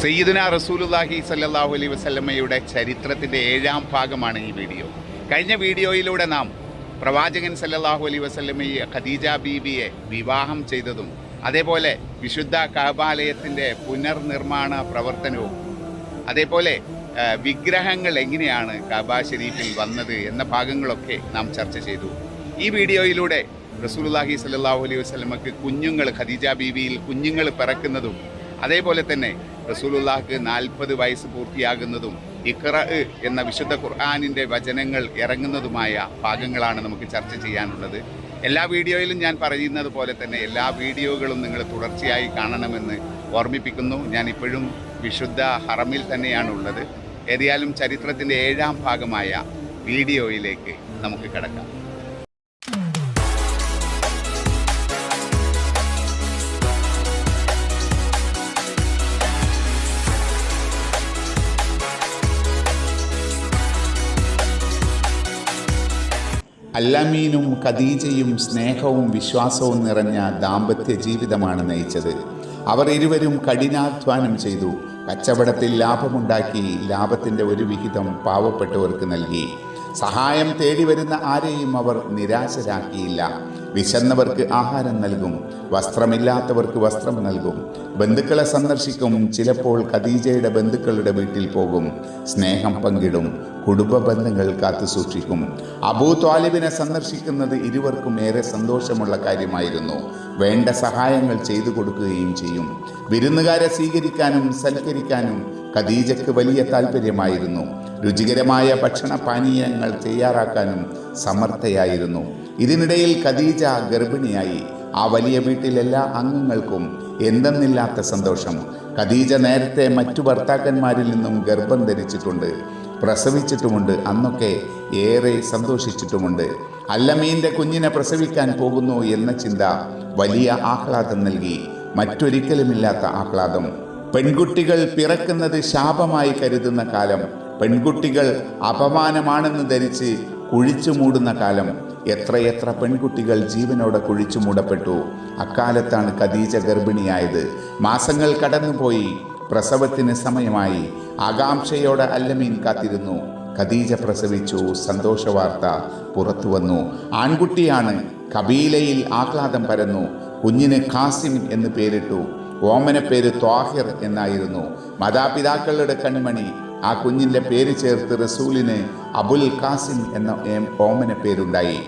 സയ്യിദുന റസൂലുല്ലാഹി സല്ലാഹു അലൈ വസല്ലമ്മയുടെ ചരിത്രത്തിന്റെ ഏഴാം ഭാഗമാണ് ഈ വീഡിയോ. കഴിഞ്ഞ വീഡിയോയിലൂടെ നാം പ്രവാചകൻ സല്ലാഹു അലൈ വസല്ലമ്മയെ ഖദീജ ബീബിയെ വിവാഹം ചെയ്തതും അതേപോലെ വിശുദ്ധ കഅബാലയത്തിന്റെ പുനർനിർമ്മാണ പ്രവർത്തനവും അതേപോലെ വിഗ്രഹങ്ങൾ എങ്ങനെയാണ് കബാ ഷരീഫിൽ വന്നത് എന്ന ഭാഗങ്ങളൊക്കെ നാം ചർച്ച ചെയ്തു. ഈ വീഡിയോയിലൂടെ റസൂലുല്ലാഹി സല്ലാഹു അലൈഹി വസ്ലമക്ക് കുഞ്ഞുങ്ങൾ ഖദീജ ബീവിയിൽ കുഞ്ഞുങ്ങൾ പിറക്കുന്നതും അതേപോലെ തന്നെ റസൂലുള്ളാഹിക്ക് നാൽപ്പത് വയസ്സ് പൂർത്തിയാകുന്നതും ഇഖ്റ എന്ന വിശുദ്ധ ഖുർആാനിന്റെ വചനങ്ങൾ ഇറങ്ങുന്നതുമായ ഭാഗങ്ങളാണ് നമുക്ക് ചർച്ച ചെയ്യാനുള്ളത്. എല്ലാ വീഡിയോയിലും ഞാൻ പറയുന്നത് പോലെ തന്നെ എല്ലാ വീഡിയോകളും നിങ്ങൾ തുടർച്ചയായി കാണണമെന്ന് ഓർമ്മിപ്പിക്കുന്നു. ഞാൻ ഇപ്പോഴും വിശുദ്ധ ഹറമിൽ തന്നെയാണ് ഉള്ളത് ഏതായാലും ചരിത്രത്തിന്റെ ഏഴാം ഭാഗമായ വീഡിയോയിലേക്ക് നമുക്ക് കിടക്കാം. അല്ലമീനും ഖദീജയും സ്നേഹവും വിശ്വാസവും നിറഞ്ഞ ദാമ്പത്യ ജീവിതമാണ് നയിച്ചത്. അവർ ഇരുവരും കഠിനാധ്വാനം ചെയ്തു. കച്ചവടത്തിൽ ലാഭമുണ്ടാക്കി ലാഭത്തിന്റെ ഒരു വിഹിതം പാവപ്പെട്ടവർക്ക് നൽകി. സഹായം തേടി വരുന്ന ആരെയും അവർ നിരാശരാക്കിയില്ല. വിശന്നവർക്ക് ആഹാരം നൽകും. വസ്ത്രമില്ലാത്തവർക്ക് വസ്ത്രം നൽകും. ബന്ധുക്കളെ സന്ദർശിക്കും. ചിലപ്പോൾ ഖദീജയുടെ ബന്ധുക്കളുടെ വീട്ടിൽ പോകും. സ്നേഹം പങ്കിടും. കുടുംബ ബന്ധങ്ങൾ കാത്തു സൂക്ഷിക്കും. അബൂ ത്വാലിബിനെ സന്ദർശിക്കുന്നത് ഇരുവർക്കും ഏറെ സന്തോഷമുള്ള കാര്യമായിരുന്നു. വേണ്ട സഹായങ്ങൾ ചെയ്തു കൊടുക്കുകയും ചെയ്യും. വിരുന്നുകാരെ സ്വീകരിക്കാനും സൽക്കരിക്കാനും ഖദീജയ്ക്ക് വലിയ താല്പര്യമായിരുന്നു രുചികരമായ ഭക്ഷണ പാനീയങ്ങൾ തയ്യാറാക്കാനും സമർത്ഥയായിരുന്നു. ഇതിനിടയിൽ ഖദീജ ഗർഭിണിയായി. ആ വലിയ വീട്ടിൽ എല്ലാ അംഗങ്ങൾക്കും എന്തെന്നില്ലാത്ത സന്തോഷം. ഖദീജ നേരത്തെ മറ്റു ഭർത്താക്കന്മാരിൽ നിന്നും ഗർഭം ധരിച്ചിട്ടുണ്ട്. പ്രസവിച്ചിട്ടുമുണ്ട്. അന്നൊക്കെ ഏറെ സന്തോഷിച്ചിട്ടുമുണ്ട്. അല്ലമീന്റെ കുഞ്ഞിനെ പ്രസവിക്കാൻ പോകുന്നു എന്ന ചിന്ത വലിയ ആഹ്ലാദം നൽകി. മറ്റൊരിക്കലുമില്ലാത്ത ആഹ്ലാദം. പെൺകുട്ടികൾ പിറക്കുന്നത് ശാപമായി കരുതുന്ന കാലം. പെൺകുട്ടികൾ അപമാനമാണെന്ന് ധരിച്ച് കുഴിച്ചു മൂടുന്ന കാലം. എത്രയെത്ര പെൺകുട്ടികൾ ജീവനോടെ കുഴിച്ചു മൂടപ്പെട്ടു. അക്കാലത്താണ് ഖദീജ ഗർഭിണിയായത്. മാസങ്ങൾ കടന്നുപോയി. പ്രസവത്തിന് സമയമായി ആകാംക്ഷയോടെ അല്ലമീൻ കാത്തിരുന്നു. ഖദീജ പ്രസവിച്ചു. സന്തോഷവാർത്ത പുറത്തു വന്നു. ആൺകുട്ടിയാണ് കബീലയിൽ ആഹ്ലാദം പരന്നു. കുഞ്ഞിന് ഖാസിം എന്ന് പേരിട്ടു. ഓമന പേര് ത്വാഹിർ എന്നായിരുന്നു. മാതാപിതാക്കളുടെ കൺമണി ആ കുഞ്ഞിന്റെ പേര് ചേർത്ത് റസൂലിന് അബുൽ ഖാസിം എന്ന ഓമന പേരുണ്ടായി.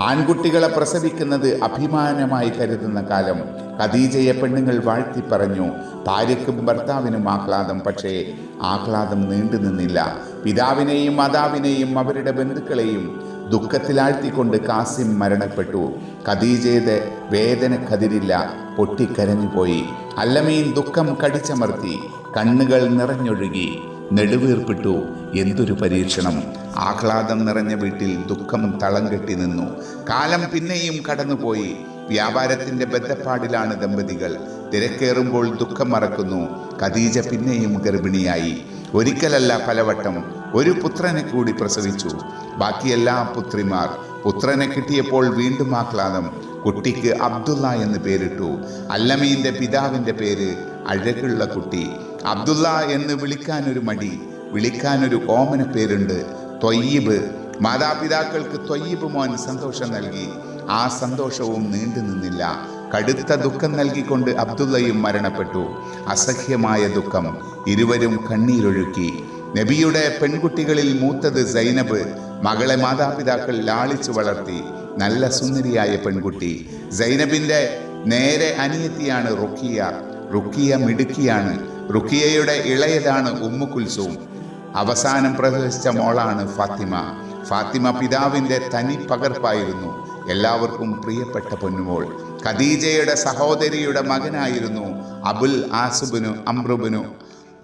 ആൺകുട്ടികളെ പ്രസവിക്കുന്നത് അഭിമാനമായി കരുതുന്ന കാലം. ഖദീജയെ പെണ്ണുങ്ങൾ വാഴ്ത്തി പറഞ്ഞു ഭാര്യയ്ക്കും ഭർത്താവിനും ആഹ്ലാദം പക്ഷേ ആഹ്ലാദം നീണ്ടു നിന്നില്ല. പിതാവിനെയും മാതാവിനെയും അവരുടെ ബന്ധുക്കളെയും ദുഃഖത്തിലാഴ്ത്തിക്കൊണ്ട് കാസിം മരണപ്പെട്ടു. ഖദീജയുടെ വേദന കതിരില്ല പൊട്ടിക്കരഞ്ഞുപോയി. അല്ലമീൻ ദുഃഖം കടിച്ചമർത്തി കണ്ണുകൾ നിറഞ്ഞൊഴുകി നെടുവീർപ്പിട്ടു. എന്തൊരു പരീക്ഷണം. ആഹ്ലാദം നിറഞ്ഞ വീട്ടിൽ ദുഃഖം തളം കെട്ടി നിന്നു. കാലം പിന്നെയും കടന്നുപോയി. വ്യാപാരത്തിന്റെ ബന്ധപ്പാടിലാണ് ദമ്പതികൾ. തിരക്കേറുമ്പോൾ ദുഃഖം മറക്കുന്നു. ഖദീജ പിന്നെയും ഗർഭിണിയായി. ഒരിക്കലല്ല പലവട്ടം ഒരു പുത്രനെ കൂടി പ്രസവിച്ചു. ബാക്കിയെല്ലാ പുത്രിമാർ. പുത്രനെ കിട്ടിയപ്പോൾ വീണ്ടും ആഹ്ലാദം. കുട്ടിക്ക് അബ്ദുള്ള എന്ന് പേരിട്ടു. അല്ലമീന്റെ പിതാവിന്റെ പേര് അഴകുള്ള കുട്ടി. അബ്ദുള്ള എന്ന് വിളിക്കാനൊരു മടി. വിളിക്കാനൊരു ഓമന പേരുണ്ട്. ത്വയ്യിബ് മാതാപിതാക്കൾക്ക് ത്വയ്യിബ് മോൻ സന്തോഷം നൽകി. ആ സന്തോഷവും നീണ്ടു നിന്നില്ല. കടുത്ത ദുഃഖം നൽകിക്കൊണ്ട് അബ്ദുള്ളയും മരണപ്പെട്ടു. അസഹ്യമായ ദുഃഖം ഇരുവരും കണ്ണീരൊഴുക്കി. നബിയുടെ പെൺകുട്ടികളിൽ മൂത്തത് സൈനബ്. മകളെ മാതാപിതാക്കൾ ലാളിച്ചു വളർത്തി. നല്ല സുന്ദരിയായ പെൺകുട്ടി. സൈനബിന്റെ നേരെ അനിയത്തിയാണ് റുക്കിയ റുക്കിയ മിടുക്കിയാണ്. റുക്കിയയുടെ ഇളയതാണ് ഉമ്മു അവസാനം പ്രസവിച്ച മോളാണ് ഫാത്തിമ. ഫാത്തിമ പിതാവിന്റെ തനി പകർപ്പായിരുന്നു. എല്ലാവർക്കും പ്രിയപ്പെട്ട പൊന്നുമോൾ. ഖദീജയുടെ സഹോദരിയുടെ മകനായിരുന്നു അബുൽ ആസുബിനു അമ്രുബിനു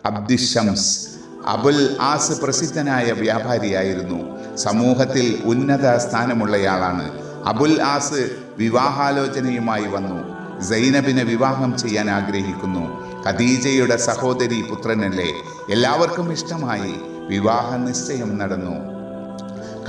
അബ്ദിഷംസ് അബുൽ ആസ് പ്രസിദ്ധനായ വ്യാപാരിയായിരുന്നു. സമൂഹത്തിൽ ഉന്നത സ്ഥാനമുള്ളയാളാണ്. അബുൽ ആസ് വിവാഹാലോചനയുമായി വന്നു. സൈനബിനെ വിവാഹം ചെയ്യാൻ ആഗ്രഹിക്കുന്നു. ഖദീജയുടെ സഹോദരി പുത്രനല്ലേ? എല്ലാവർക്കും ഇഷ്ടമായി. വിവാഹ നിശ്ചയം നടന്നു.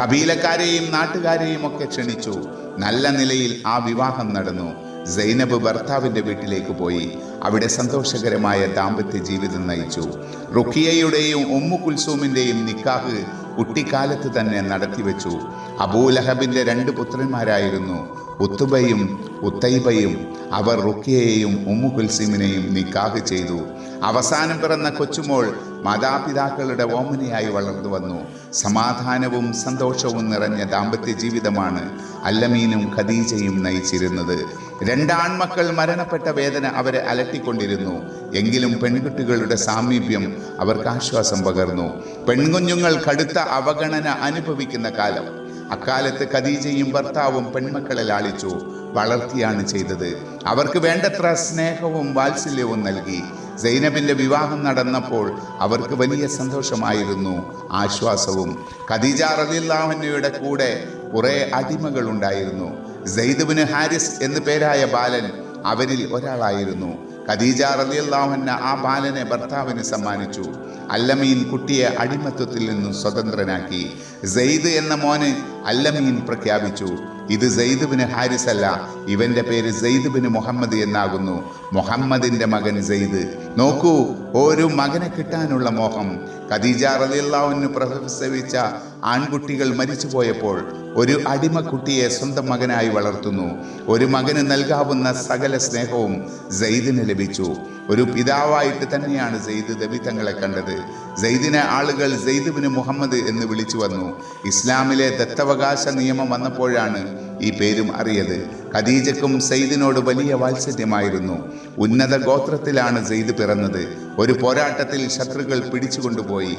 കബീലക്കാരെയും നാട്ടുകാരെയും ഒക്കെ ക്ഷണിച്ചു. നല്ല നിലയിൽ ആ വിവാഹം നടന്നു. സൈനബ് ഭർത്താവിന്റെ വീട്ടിലേക്ക് പോയി. അവിടെ സന്തോഷകരമായ ദാമ്പത്യ ജീവിതം നയിച്ചു. റുഖിയയുടെയും ഉമ്മു കുൽസൂമിന്റെയും നിക്കാഹ് കുട്ടിക്കാലത്ത് തന്നെ നടത്തിവെച്ചു. അബൂലഹബിന്റെ രണ്ട് പുത്രന്മാരായിരുന്നു. ഉത്തുബയും ഉത്തൈബയും അവർ റുക്കിയയെയും ഉമ്മു കുൽസീമിനെയും നിക്കാഹ് ചെയ്തു. അവസാനം പിറന്ന കൊച്ചുമോൾ മാതാപിതാക്കളുടെ ഓമനയായി വളർന്നു വന്നു. സമാധാനവും സന്തോഷവും നിറഞ്ഞ ദാമ്പത്യ ജീവിതമാണ് അല്ലമീനും ഖദീജയും നയിച്ചിരുന്നത്. രണ്ടാൺമക്കൾ മരണപ്പെട്ട വേദന അവരെ അലട്ടിക്കൊണ്ടിരുന്നു. എങ്കിലും പെൺകുട്ടികളുടെ സാമീപ്യം അവർക്ക് ആശ്വാസം പകർന്നു. പെൺകുഞ്ഞുങ്ങൾ കടുത്ത അവഗണന അനുഭവിക്കുന്ന കാലം. അക്കാലത്ത് ഖദീജയും ഭർത്താവും പെൺമക്കളെ ലാളിച്ചു വളർത്തിയാണ് ചെയ്തത്. അവർക്ക് വേണ്ടത്ര സ്നേഹവും വാത്സല്യവും നൽകി. സൈനബിന്റെ വിവാഹം നടന്നപ്പോൾ അവർക്ക് വലിയ സന്തോഷമായിരുന്നു ആശ്വാസവും. ഖദീജ റലിള്ളാഹുന്നയുടെ കൂടെ കുറേ അടിമകൾ ഉണ്ടായിരുന്നു സെയ്ദുബിന് ഹാരിസ് എന്നു പേരായ ബാലൻ അവരിൽ ഒരാളായിരുന്നു. ഖദീജ റലിയല്ലാഹുന്ന ആ ബാലനെ ഭർത്താവിന് സമ്മാനിച്ചു. അല്ലമീൻ കുട്ടിയെ അടിമത്വത്തിൽ നിന്നും സ്വതന്ത്രനാക്കി. സെയ്ദ് എന്ന മോന് അല്ലമീൻ പ്രഖ്യാപിച്ചു. ഇത് സെയ്ദുബിന് ഹാരിസ് അല്ല ഇവന്റെ പേര് സെയ്ദുബിന് മുഹമ്മദ് എന്നാകുന്നു. മുഹമ്മദിന്റെ മകൻ സെയ്ദ്. നോക്കൂ ഒരു മകനെ കിട്ടാനുള്ള മോഹം. ഖദീജ റലിയല്ലാഹുവിന് പ്രസവിച്ച ആൺകുട്ടികൾ മരിച്ചുപോയപ്പോൾ ഒരു അടിമക്കുട്ടിയെ സ്വന്തം മകനായി വളർത്തുന്നു. ഒരു മകന് നൽകാവുന്ന സകല സ്നേഹവും സെയ്ദിന് ലഭിച്ചു. ഒരു പിതാവായിട്ട് തന്നെയാണ് സെയ്ദ് തങ്ങളെ കണ്ടത്. സെയ്ദിനെ ആളുകൾ സെയ്ദുബിന് മുഹമ്മദ് എന്ന് വിളിച്ചു വന്നു. ഇസ്ലാമിലെ ദത്തവകാശ നിയമം വന്നപ്പോഴാണ് ഈ പേരും അറിയത്. ഖദീജക്കും സെയ്ദിനോട് വലിയ വാത്സല്യമായിരുന്നു. ഉന്നത ഗോത്രത്തിലാണ് സെയ്ദ് പിറന്നത്. ഒരു പോരാട്ടത്തിൽ ശത്രുക്കൾ പിടിച്ചുകൊണ്ടുപോയി.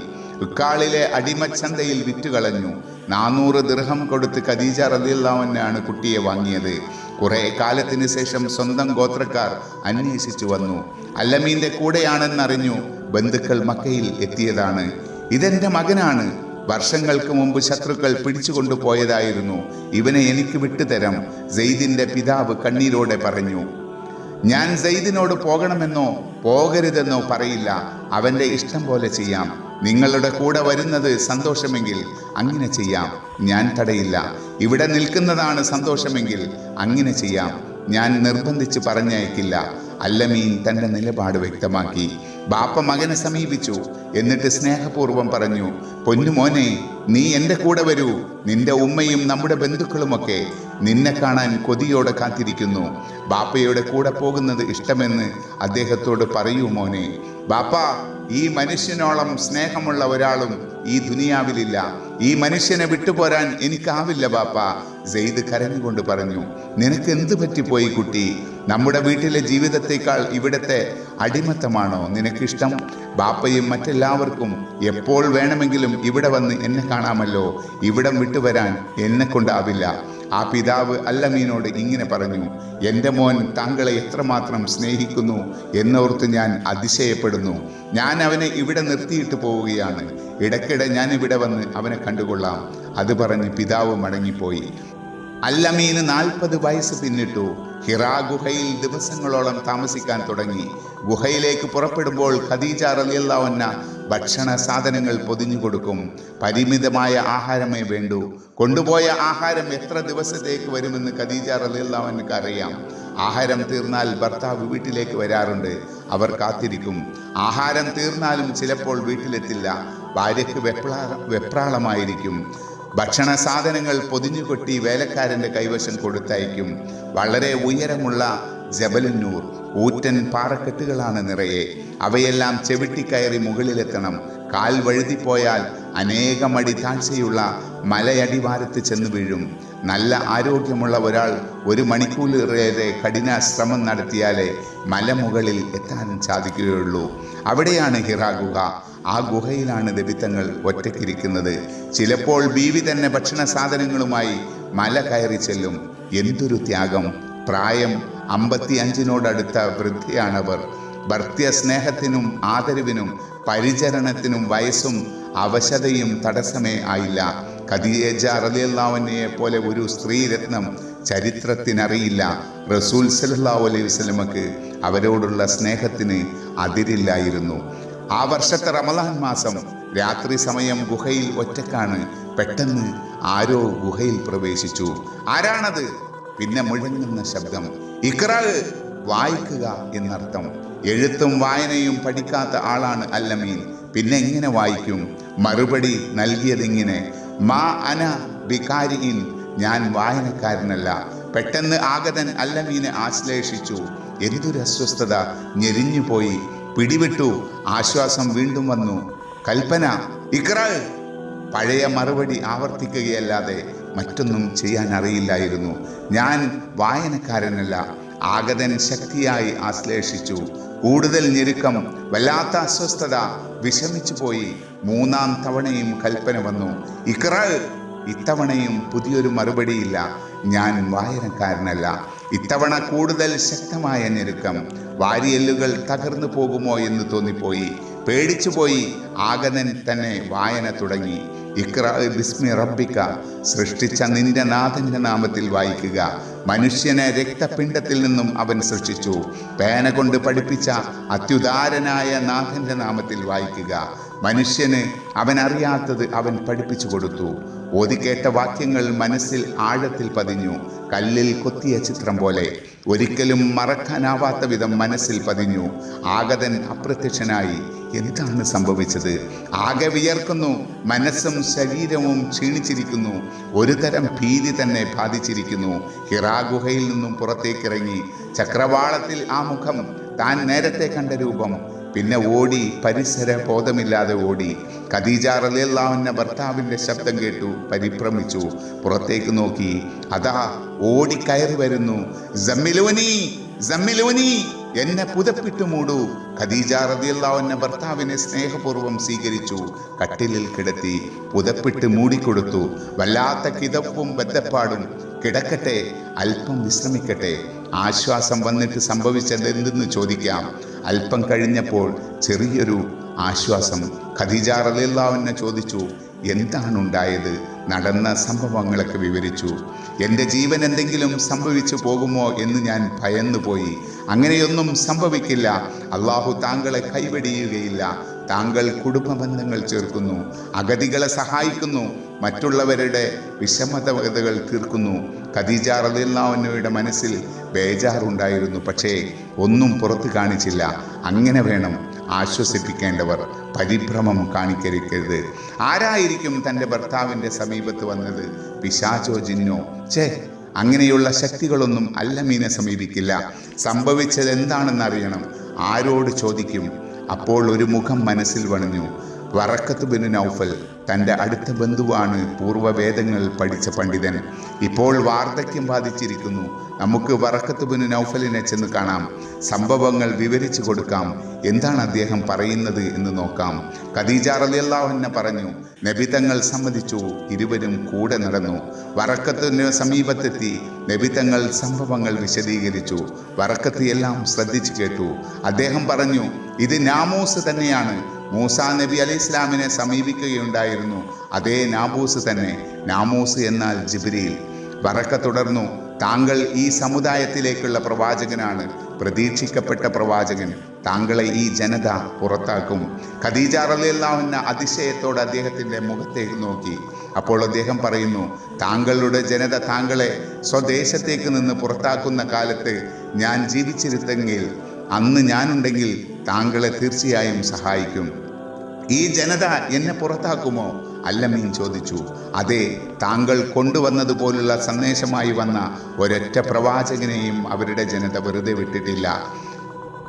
ഇക്കാളിലെ അടിമച്ചന്തയിൽ വിറ്റുകളഞ്ഞു. നാനൂറ് ദൃഹം കൊടുത്ത് ഖദീജ റലിയുള്ളവനാണ് കുട്ടിയെ വാങ്ങിയത്. കുറേ കാലത്തിന് ശേഷം സ്വന്തം ഗോത്രക്കാർ അന്വേഷിച്ചു വന്നു. അല്ലമീന്റെ കൂടെയാണെന്നറിഞ്ഞു ബന്ധുക്കൾ മക്കയിൽ എത്തിയതാണ്. ഇതെന്റെ മകനാണ്. വർഷങ്ങൾക്ക് മുമ്പ് ശത്രുക്കൾ പിടിച്ചുകൊണ്ടുപോയതായിരുന്നു ഇവനെ എനിക്ക് വിട്ടുതരം സെയ്ദിന്റെ പിതാവ് കണ്ണീരോടെ പറഞ്ഞു. ഞാൻ സെയ്ദിനോട് പോകണമെന്നോ പോകരുതെന്നോ പറയില്ല. അവന്റെ ഇഷ്ടം പോലെ ചെയ്യാം. നിങ്ങളുടെ കൂടെ വരുന്നത് സന്തോഷമെങ്കിൽ അങ്ങനെ ചെയ്യാം. ഞാൻ തടയില്ല. ഇവിടെ നിൽക്കുന്നതാണ് സന്തോഷമെങ്കിൽ അങ്ങനെ ചെയ്യാം. ഞാൻ നിർബന്ധിച്ച് പറഞ്ഞയക്കില്ല. അല്ലമീൻ തന്റെ നിലപാട് വ്യക്തമാക്കി. ബാപ്പ മകനെ സമീപിച്ചു. എന്നിട്ട് സ്നേഹപൂർവം പറഞ്ഞു പൊന്നുമോനെ നീ എന്റെ കൂടെ വരൂ. നിന്റെ ഉമ്മയും നമ്മുടെ ബന്ധുക്കളുമൊക്കെ നിന്നെ കാണാൻ കൊതിയോടെ കാത്തിരിക്കുന്നു. ബാപ്പയുടെ കൂടെ പോകുന്നത് ഇഷ്ടമെന്ന് അദ്ദേഹത്തോട് പറയൂ മോനെ. ബാപ്പ ഈ മനുഷ്യനോളം സ്നേഹമുള്ള ഒരാളും ഈ ദുനിയാവിലില്ല. ഈ മനുഷ്യനെ വിട്ടുപോരാൻ എനിക്കാവില്ല ബാപ്പ. സെയ്ദ് കരഞ്ഞുകൊണ്ട് പറഞ്ഞു നിനക്ക് എന്ത് പറ്റിപ്പോയി കുട്ടി? നമ്മുടെ വീട്ടിലെ ജീവിതത്തേക്കാൾ ഇവിടത്തെ അടിമത്തമാണോ നിനക്കിഷ്ടം? ബാപ്പയും മറ്റെല്ലാവർക്കും എപ്പോൾ വേണമെങ്കിലും ഇവിടെ വന്ന് എന്നെ കാണാമല്ലോ. ഇവിടം വിട്ടുവരാൻ എന്നെ കൊണ്ടാവില്ല. ആ പിതാവ് അല്ലമീനോട് ഇങ്ങനെ പറഞ്ഞു എന്റെ മോൻ താങ്കളെ എത്രമാത്രം സ്നേഹിക്കുന്നു എന്നോർത്ത് ഞാൻ അതിശയപ്പെടുന്നു. ഞാൻ അവനെ ഇവിടെ നിർത്തിയിട്ട് പോവുകയാണ്. ഇടയ്ക്കിടെ ഞാൻ ഇവിടെ വന്ന് അവനെ കണ്ടുകൊള്ളാം. അത് പറഞ്ഞ് പിതാവ് മടങ്ങിപ്പോയി. അല്ലമീന് നാൽപ്പത് വയസ്സ് പിന്നിട്ടു. ഹിറാ ഗുഹയിൽ ദിവസങ്ങളോളം താമസിക്കാൻ തുടങ്ങി. ഗുഹയിലേക്ക് പുറപ്പെടുമ്പോൾ ഖദീജ റലിയല്ലാവന്ന ഭക്ഷണ സാധനങ്ങൾ പൊതിഞ്ഞു കൊടുക്കും. പരിമിതമായ ആഹാരമേ വേണ്ടൂ. കൊണ്ടുപോയ ആഹാരം എത്ര ദിവസത്തേക്ക് വരുമെന്ന് ഖദീജ റലിയുള്ളവനക്ക് അറിയാം. ആഹാരം തീർന്നാൽ ഭർത്താവ് വീട്ടിലേക്ക് വരാറുണ്ട്. അവർ കാത്തിരിക്കും. ആഹാരം തീർന്നാലും ചിലപ്പോൾ വീട്ടിലെത്തില്ല. ഭാര്യയ്ക്ക് വെപ്രാ വെപ്രാളമായിരിക്കും. ഭക്ഷണ സാധനങ്ങൾ പൊതിഞ്ഞു കൊട്ടി വേലക്കാരന്റെ കൈവശം കൊടുത്തയക്കും. വളരെ ഉയരമുള്ള ജബലന്നൂർ. ഊറ്റൻ പാറക്കെട്ടുകളാണ് നിറയെ. അവയെല്ലാം ചെവിട്ടിക്കയറി മുകളിലെത്തണം. കാൽ വഴുതിപ്പോയാൽ അനേകമടി താഴ്ചയുള്ള മലയടിവാരത്ത് ചെന്ന് വീഴും. നല്ല ആരോഗ്യമുള്ള ഒരാൾ ഒരു മണിക്കൂറിലേറെ കഠിന ശ്രമം നടത്തിയാലേ മലമുകളിൽ എത്താൻ സാധിക്കുകയുള്ളൂ. അവിടെയാണ് ഹിറ ഗുഹ. ആ ഗുഹയിലാണ് ദബിത്തങ്ങൾ ഒറ്റക്കിരിക്കുന്നത് ചിലപ്പോൾ ബീവി തന്നെ ഭക്ഷണ സാധനങ്ങളുമായി മല കയറി ചെല്ലും. എന്തൊരു ത്യാഗം. പ്രായം അമ്പത്തി അഞ്ചിനോടടുത്ത വൃദ്ധയാണവർ. ഭർത്തിയ സ്നേഹത്തിനും ആദരവിനും പരിചരണത്തിനും വയസ്സും അവശതയും തടസ്സമേ ആയില്ല. ഖദീജ റലിയല്ലാവനെ പോലെ ഒരു സ്ത്രീരത്നം ചരിത്രത്തിനറിയില്ല. റസൂൽ സല്ലല്ലാഹു അലൈഹി വസ്ലമക്ക് അവരോടുള്ള സ്നേഹത്തിന് അതിരില്ലായിരുന്നു. ആ വർഷത്തെ റമദാൻ മാസം രാത്രി സമയം ഗുഹയിൽ ഒറ്റക്കാണ്. പെട്ടെന്ന് ആരോ ഗുഹയിൽ പ്രവേശിച്ചു. ആരാണത്? പിന്നെ മുഴങ്ങുന്ന ശബ്ദം. ഇക്ര വായിക്കുക എന്നർത്ഥം. എഴുത്തും വായനയും പഠിക്കാത്ത ആളാണ് അല്ലമീൻ. പിന്നെ എങ്ങനെ വായിക്കും? മറുപടി നൽകിയതിങ്ങനെ? മാ അന ബികാരിയിൻ ഞാൻ വായനക്കാരനല്ല. പെട്ടെന്ന് ആഗതൻ അല്ലമീനെ ആശ്ലേഷിച്ചു. എന്തൊരു അസ്വസ്ഥത. ഞെരിഞ്ഞുപോയി. പിടിവിട്ടു. ആശ്വാസം വീണ്ടും വന്നു. കൽപ്പന ഇക്ര പഴയ മറുപടി ആവർത്തിക്കുകയല്ലാതെ മറ്റൊന്നും ചെയ്യാൻ അറിയില്ലായിരുന്നു ഞാൻ വായനക്കാരനല്ല ആഗതൻ ശക്തിയായി ആശ്ലേഷിച്ചു. കൂടുതൽ ഞെരുക്കം വല്ലാത്ത അസ്വസ്ഥത വിഷമിച്ചു പോയി. മൂന്നാം തവണയും കൽപ്പന വന്നു. ഇക്ര ഇത്തവണയും പുതിയൊരു മറുപടിയില്ല. ഞാൻ വായനക്കാരനല്ല. ഇത്തവണ കൂടുതൽ ശക്തമായ ഞെരുക്കം. വാരിയെല്ലുകൾ തകർന്നു പോകുമോ എന്ന് തോന്നിപ്പോയി. പേടിച്ചുപോയി. ആഗതൻ തന്നെ വായന തുടങ്ങി. ഇക്ര ബിസ്മി റബ്ബിക്ക സൃഷ്ടിച്ച നിന്റെ നാഥന്റെ നാമത്തിൽ വായിക്കുക. മനുഷ്യനെ രക്തപിണ്ഡത്തിൽ നിന്നും അവൻ സൃഷ്ടിച്ചു. പേന കൊണ്ട് പഠിപ്പിച്ച അത്യുദാരനായ നാഥന്റെ നാമത്തിൽ വായിക്കുക. മനുഷ്യന് അവൻ അവൻ പഠിപ്പിച്ചു കൊടുത്തു. ഓതിക്കേട്ട വാക്യങ്ങൾ മനസ്സിൽ ആഴത്തിൽ പതിഞ്ഞു. കല്ലിൽ കൊത്തിയ ചിത്രം പോലെ. ഒരിക്കലും മറക്കാനാവാത്ത വിധം മനസ്സിൽ പതിഞ്ഞു. ആഗതൻ അപ്രത്യക്ഷനായി. എന്താണ് സംഭവിച്ചത്? ആകെ വിയർക്കുന്നു. മനസ്സും ശരീരവും ക്ഷീണിച്ചിരിക്കുന്നു. ഒരു തരം ഭീതി തന്നെ ബാധിച്ചിരിക്കുന്നു. ഹിറാ ഗുഹയിൽ നിന്നും പുറത്തേക്കിറങ്ങി. ചക്രവാളത്തിൽ ആ മുഖം താൻ നേരത്തെ കണ്ട രൂപം. പിന്നെ ഓടി പരിസര ബോധമില്ലാതെ ഓടി. ഖദീജ ഭർത്താവിന്റെ ശബ്ദം കേട്ടു പരിഭ്രമിച്ചു. പുറത്തേക്ക് നോക്കി അതാ ഓടി കയറി വരുന്നു. ജമ്മിലോനി ജമ്മിലോനി എന്നെ പുതപ്പിട്ട് മൂടൂ. ഖദീജ ഭർത്താവിനെ സ്നേഹപൂർവം സ്വീകരിച്ചു കട്ടിലിൽ കിടത്തി പുതപ്പിട്ട് മൂടിക്കൊടുത്തു. വല്ലാത്ത കിതപ്പും ബദ്ധപ്പാടും. കിടക്കട്ടെ അല്പം വിശ്രമിക്കട്ടെ. ആശ്വാസം വന്നിട്ട് സംഭവിച്ചതെന്തെന്ന് ചോദിക്കാം. അല്പം കഴിഞ്ഞപ്പോൾ ചെറിയൊരു ആശ്വാസം. ഖദീജ റലിയല്ലാവിനെ ചോദിച്ചു എന്താണ് ഉണ്ടായത് നടന്ന സംഭവങ്ങളൊക്കെ വിവരിച്ചു. എന്റെ ജീവൻ എന്തെങ്കിലും സംഭവിച്ചു പോകുമോ എന്ന് ഞാൻ ഭയന്നുപോയി. അങ്ങനെയൊന്നും സംഭവിക്കില്ല. അള്ളാഹു താങ്കളെ കൈവെടിയുകയില്ല. താങ്കൾ കുടുംബ ബന്ധങ്ങൾ ചേർക്കുന്നു. അഗതികളെ സഹായിക്കുന്നു. മറ്റുള്ളവരുടെ വിഷമതകൾ തീർക്കുന്നു. ഖദീജ റലിയല്ലാവുന്നവയുടെ മനസ്സിൽ ബേജാറുണ്ടായിരുന്നു. പക്ഷേ ഒന്നും പുറത്ത് കാണിച്ചില്ല. അങ്ങനെ വേണം ആശ്വസിപ്പിക്കേണ്ടവർ പരിഭ്രമം കാണിക്കരുത്. ആരായിരിക്കും തന്റെ ഭർത്താവിന്റെ സമീപത്ത് വന്നത്? പിശാചോ ജിന്നോ. ചേ അങ്ങനെയുള്ള ശക്തികളൊന്നും അല്ലമീനെ സമീപിക്കില്ല. സംഭവിച്ചത് എന്താണെന്ന് അറിയണം ആരോട് ചോദിക്കും. അപ്പോൾ ഒരു മുഖം മനസ്സിൽ വണഞ്ഞു. വറക്കത്ത് ബിൻ നൗഫൽ തന്റെ അടുത്ത ബന്ധുവാണ് പൂർവവേദങ്ങൾ പഠിച്ച പണ്ഡിതൻ. ഇപ്പോൾ വാർദ്ധക്യം ബാധിച്ചിരിക്കുന്നു. നമുക്ക് വറക്കത്ത് ബിൻ നൗഫലിനെ ചെന്ന് കാണാം. സംഭവങ്ങൾ വിവരിച്ചു കൊടുക്കാം. എന്താണ് അദ്ദേഹം പറയുന്നത് എന്ന് നോക്കാം. ഖദീജ റലിയല്ലാഹുന്നെ പറഞ്ഞു നബിതങ്ങൾ സമ്മതിച്ചു ഇരുവരും കൂടെ നടന്നു. വറക്കത്തിന് സമീപത്തെത്തി നബിതങ്ങൾ സംഭവങ്ങൾ വിശദീകരിച്ചു. വറക്കത്ത് എല്ലാം ശ്രദ്ധിച്ചു കേട്ടു. അദ്ദേഹം പറഞ്ഞു ഇത് നാമൂസ് തന്നെയാണ്. മൂസ നബി അലൈഹി ഇസ്ലാമിനെ സമീപിക്കുകയുണ്ടായിരുന്നു. അതേ നാമൂസ് തന്നെ. നാമൂസ് എന്നാൽ ജിബ്രീൽ. വറക്ക തുടർന്നു. താങ്കൾ ഈ സമുദായത്തിലേക്കുള്ള പ്രവാചകനാണ്. പ്രതീക്ഷിക്കപ്പെട്ട പ്രവാചകൻ. താങ്കളെ ഈ ജനത പുറത്താക്കും. ഖദീജ റലിയല്ലാവുന്ന അതിശയത്തോടെ അദ്ദേഹത്തിന്റെ മുഖത്തേക്ക് നോക്കി. അപ്പോൾ അദ്ദേഹം പറയുന്നു താങ്കളുടെ ജനത താങ്കളെ സ്വദേശത്തേക്ക് നിന്ന് പുറത്താക്കുന്ന കാലത്ത് ഞാൻ ജീവിച്ചിരുത്തെങ്കിൽ അന്ന് ഞാനുണ്ടെങ്കിൽ താങ്കളെ തീർച്ചയായും സഹായിക്കും. ഈ ജനത എന്നെ പുറത്താക്കുമോ? അല്ലമീൻ ചോദിച്ചു. അതെ താങ്കൾ കൊണ്ടുവന്നതുപോലുള്ള സന്ദേശമായി വന്ന ഒരൊറ്റ പ്രവാചകനെയും അവരുടെ ജനത വെറുതെ വിട്ടിട്ടില്ല.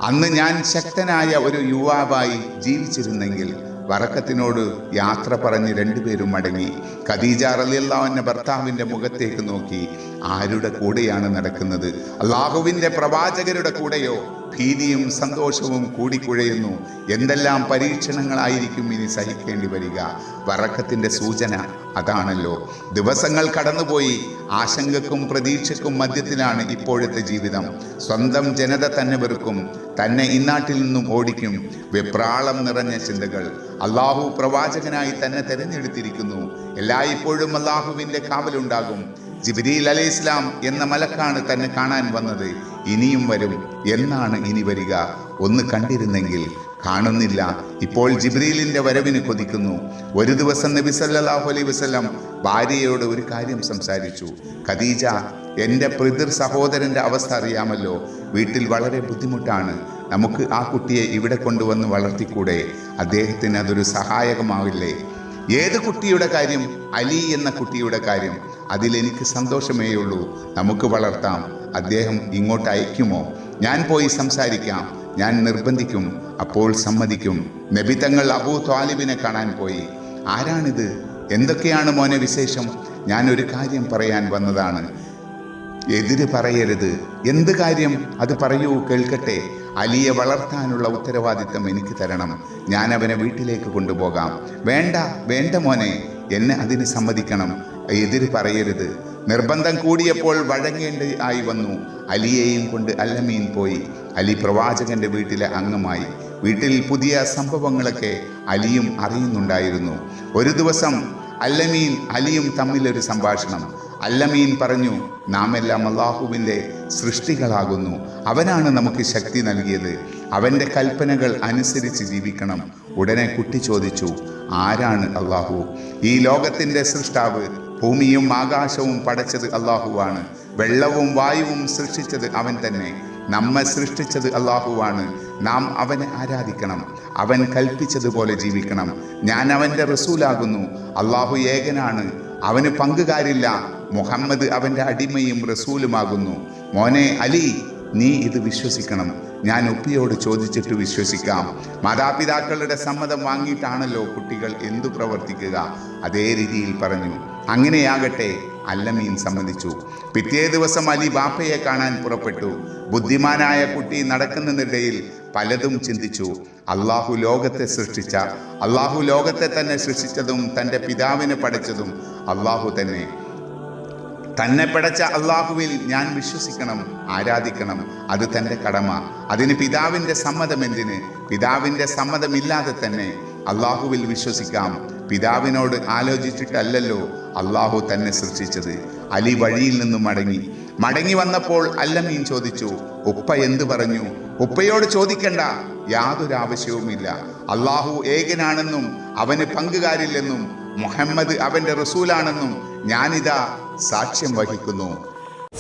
അന്ന് ഞാൻ ശക്തനായ ഒരു യുവാവായി ജീവിച്ചിരുന്നെങ്കിൽ വറക്കത്തിനോട് യാത്ര പറഞ്ഞ് രണ്ടുപേരും മടങ്ങി. ഖദീജ റലിയല്ലാവിന്റെ ഭർത്താവിന്റെ മുഖത്തേക്ക് നോക്കി. ആരുടെ കൂടെയാണ് നടക്കുന്നത്? അള്ളാഹുവിന്റെ പ്രവാചകരുടെ കൂടെയോ? ഭീതിയും സന്തോഷവും കൂടിക്കുഴയുന്നു. എന്തെല്ലാം പരീക്ഷണങ്ങളായിരിക്കും ഇനി സഹിക്കേണ്ടി വരിക? വറക്കത്തിന്റെ സൂചന അതാണല്ലോ. ദിവസങ്ങൾ കടന്നുപോയി. ആശങ്കക്കും പ്രതീക്ഷക്കും മധ്യത്തിലാണ് ഇപ്പോഴത്തെ ജീവിതം. സ്വന്തം ജനത തന്നെ വെറുക്കും. തന്നെ ഇന്നാട്ടിൽ നിന്നും ഓടിക്കും. വെപ്രാളം നിറഞ്ഞ ചിന്തകൾ. അള്ളാഹു പ്രവാചകനായി തന്നെ തിരഞ്ഞെടുത്തിരിക്കുന്നു. എല്ലായ്പ്പോഴും അള്ളാഹുവിന്റെ കാവലുണ്ടാകും. ജിബ്രീൽ അലൈഹി ഇസ്ലാം എന്ന മലക്കാണ് തന്നെ കാണാൻ വന്നത്. ഇനിയും വരും. എന്നാണ് ഇനി വരിക. ഒന്ന് കണ്ടിരുന്നെങ്കിൽ കാണുന്നില്ല. ഇപ്പോൾ ജിബ്രീലിന്റെ വരവിന് കൊതിക്കുന്നു. ഒരു ദിവസം നബി സല്ലാഹു അലൈ വസ്ലം ഭാര്യയോട് ഒരു കാര്യം സംസാരിച്ചു. ഖദീജ എന്റെ പിതൃ സഹോദരന്റെ അവസ്ഥ അറിയാമല്ലോ. വീട്ടിൽ വളരെ ബുദ്ധിമുട്ടാണ്. നമുക്ക് ആ കുട്ടിയെ ഇവിടെ കൊണ്ടുവന്ന് വളർത്തിക്കൂടെ? അദ്ദേഹത്തിന് അതൊരു സഹായകമാവില്ലേ? ഏത് കുട്ടിയുടെ കാര്യം? അലി എന്ന കുട്ടിയുടെ കാര്യം. അതിലെനിക്ക് സന്തോഷമേ ഉള്ളൂ നമുക്ക് വളർത്താം. അദ്ദേഹം ഇങ്ങോട്ട് അയക്കുമോ? ഞാൻ പോയി സംസാരിക്കാം. ഞാൻ നിർബന്ധിക്കും. അപ്പോൾ സമ്മതിക്കും. നബി തങ്ങൾ അബൂ ത്വാലിബിനെ കാണാൻ പോയി. ആരാണിത്? എന്തൊക്കെയാണ് മോനെ വിശേഷം? ഞാൻ ഒരു കാര്യം പറയാൻ വന്നതാണ്. എതിര് പറയരുത്. എന്ത് കാര്യം? അത് പറയൂ കേൾക്കട്ടെ. അലിയെ വളർത്താനുള്ള ഉത്തരവാദിത്തം എനിക്ക് തരണം. ഞാൻ അവനെ വീട്ടിലേക്ക് കൊണ്ടുപോകാം. വേണ്ട വേണ്ട മോനെ. എന്നെ അതിന് സമ്മതിക്കണം. എതിര് പറയരുത്. നിർബന്ധം കൂടിയപ്പോൾ വഴങ്ങേണ്ട ആയി വന്നു. അലിയെയും കൊണ്ട് അല്ലമീൻ പോയി. അലി പ്രവാചകന്റെ വീട്ടിലെ അംഗമായി. വീട്ടിൽ പുതിയ സംഭവങ്ങളൊക്കെ അലിയും അറിയുന്നുണ്ടായിരുന്നു. ഒരു ദിവസം അല്ലമീൻ അലിയും തമ്മിലൊരു സംഭാഷണം. അല്ലമീൻ പറഞ്ഞു നാം എല്ലാം അള്ളാഹുവിന്റെ സൃഷ്ടികളാകുന്നു. അവനാണ് നമുക്ക് ശക്തി നൽകിയത്. അവന്റെ കൽപ്പനകൾ അനുസരിച്ച് ജീവിക്കണം. ഉടനെ കുട്ടി ചോദിച്ചു ആരാണ് അള്ളാഹു? ഈ ലോകത്തിന്റെ സൃഷ്ടാവ് ഭൂമിയും ആകാശവും പടച്ചത് അള്ളാഹുവാണ്. വെള്ളവും വായുവും സൃഷ്ടിച്ചത് അവൻ തന്നെ. നമ്മെ സൃഷ്ടിച്ചത് അള്ളാഹുവാണ്. നാം അവനെ ആരാധിക്കണം. അവൻ കൽപ്പിച്ചതുപോലെ ജീവിക്കണം. ഞാൻ അവന്റെ റസൂലാകുന്നു. അള്ളാഹു ഏകനാണ്. അവന് പങ്കുകാരില്ല. മുഹമ്മദ് അവന്റെ അടിമയും റസൂലുമാകുന്നു. മോനെ അലി നീ ഇത് വിശ്വസിക്കണം. ഞാൻ ഒപ്പിയോട് ചോദിച്ചിട്ട് വിശ്വസിക്കാം. മാതാപിതാക്കളുടെ സമ്മതം വാങ്ങിയിട്ടാണല്ലോ കുട്ടികൾ എന്തു പ്രവർത്തിക്കുക. അതേ രീതിയിൽ പറഞ്ഞു. അങ്ങനെയാകട്ടെ അല്ലമീൻ സമ്മതിച്ചു. പിറ്റേ ദിവസം അലി ബാപ്പയെ കാണാൻ പുറപ്പെട്ടു. ബുദ്ധിമാനായ കുട്ടി നടക്കുന്നതിനിടയിൽ പലതും ചിന്തിച്ചു. അള്ളാഹു ലോകത്തെ സൃഷ്ടിച്ച അള്ളാഹു ലോകത്തെ തന്നെ സൃഷ്ടിച്ചതും തന്റെ പിതാവിനെ പഠിച്ചതും അള്ളാഹു തന്നെ. തന്നെ പിടച്ച അള്ളാഹുവിൽ ഞാൻ വിശ്വസിക്കണം ആരാധിക്കണം. അത് തന്റെ കടമ. അതിന് പിതാവിന്റെ സമ്മതം എന്തിന്? പിതാവിന്റെ സമ്മതമില്ലാതെ തന്നെ അള്ളാഹുവിൽ വിശ്വസിക്കാം. പിതാവിനോട് ആലോചിച്ചിട്ടല്ലല്ലോ അള്ളാഹു തന്നെ സൃഷ്ടിച്ചത്. അലി വഴിയിൽ നിന്നും മടങ്ങി. മടങ്ങി വന്നപ്പോൾ അല്ലമീൻ ചോദിച്ചു ഉപ്പ എന്ത് പറഞ്ഞു? ഉപ്പയോട് ചോദിക്കണ്ട യാതൊരു ആവശ്യവുമില്ല. അള്ളാഹു ഏകനാണെന്നും അവന് പങ്കുകാരില്ലെന്നും മുഹമ്മദ് അവന്റെ റസൂലാണെന്നും ഞാനിതാ സാക്ഷ്യം വഹിക്കുന്നു.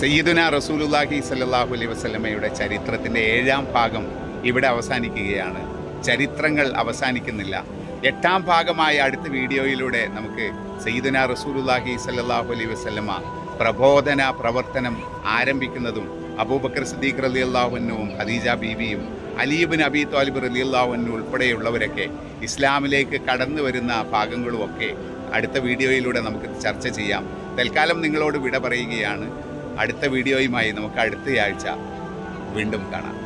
സയ്യിദുന റസൂലുല്ലാഹി സല്ലാഹു അലൈഹി വസ്ലമയുടെ ചരിത്രത്തിന്റെ ഏഴാം ഭാഗം ഇവിടെ അവസാനിക്കുകയാണ്. ചരിത്രങ്ങൾ അവസാനിക്കുന്നില്ല. എട്ടാം ഭാഗമായ അടുത്ത വീഡിയോയിലൂടെ നമുക്ക് സയ്യിദുന റസൂലുല്ലാഹി സല്ലാഹു അലൈഹി വസ്ലമ പ്രബോധന പ്രവർത്തനം ആരംഭിക്കുന്നതും അബൂബക്കർ സദീഖ് റലി അള്ളാഹുനുവും ഖദീജ ബീവിയും അലീബിൻ അബി താലിബ് റലി അള്ളാഹുനു ഉൾപ്പെടെയുള്ളവരൊക്കെ ഇസ്ലാമിലേക്ക് കടന്നു വരുന്ന ഭാഗങ്ങളുമൊക്കെ അടുത്ത വീഡിയോയിലൂടെ നമുക്ക് ചർച്ച ചെയ്യാം. തൽക്കാലം നിങ്ങളോട് വിട പറയുകയാണ്. അടുത്ത വീഡിയോയുമായി നമുക്ക് അടുത്തയാഴ്ച വീണ്ടും കാണാം.